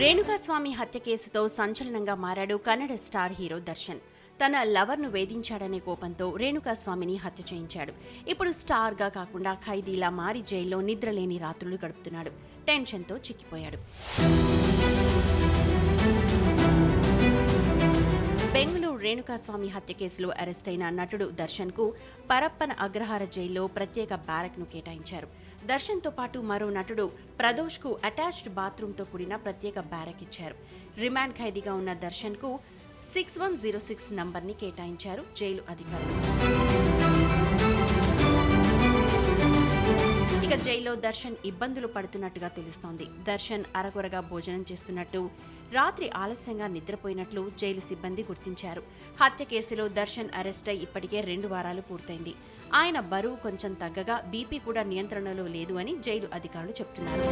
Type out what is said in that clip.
రేణుకాస్వామి హత్య కేసుతో సంచలనంగా మారాడు కన్నడ స్టార్ హీరో దర్శన్. తన లవర్ను వేధించాడనే కోపంతో రేణుకాస్వామిని హత్య చేయించాడు. ఇప్పుడు స్టార్గా కాకుండా ఖైదీలా మారి జైల్లో నిద్రలేని రాత్రులు గడుపుతున్నాడు. టెన్షన్తో చిక్కిపోయాడు. రేణుకాస్వామి హత్య కేసులో అరెస్ట్ అయిన నటుడు దర్శన్కు పరప్పన అగ్రహార జైల్లో ప్రత్యేక బ్యారక్ను కేటాయించారు. దర్శన్తో పాటు మరో నటుడు ప్రదోష్కు అటాచ్డ్ బాత్రూంతో కూడిన ప్రత్యేక బ్యారక్ ఇచ్చారు. రిమాండ్ ఖైదీగా ఉన్న దర్శన్కు సిక్స్ వన్ జీరో సిక్స్ నంబర్ని కేటాయించారు జైలు అధికారులు. ఇక జైల్లో దర్శన్ ఇబ్బందులు పడుతున్నట్టుగా తెలుస్తోంది. దర్శన్ అరకొరగా భోజనం చేస్తున్నట్టు రాత్రి ఆలస్యంగా నిద్రపోయినట్లు జైలు సిబ్బంది గుర్తించారు. హత్య కేసులో దర్శన్ అరెస్ట్ అయి ఇప్పటికే రెండు వారాలు పూర్తయింది. ఆయన బరువు కొంచెం తగ్గగా బీపీ కూడా నియంత్రణలో లేదు అని జైలు అధికారులు చెప్తున్నారు.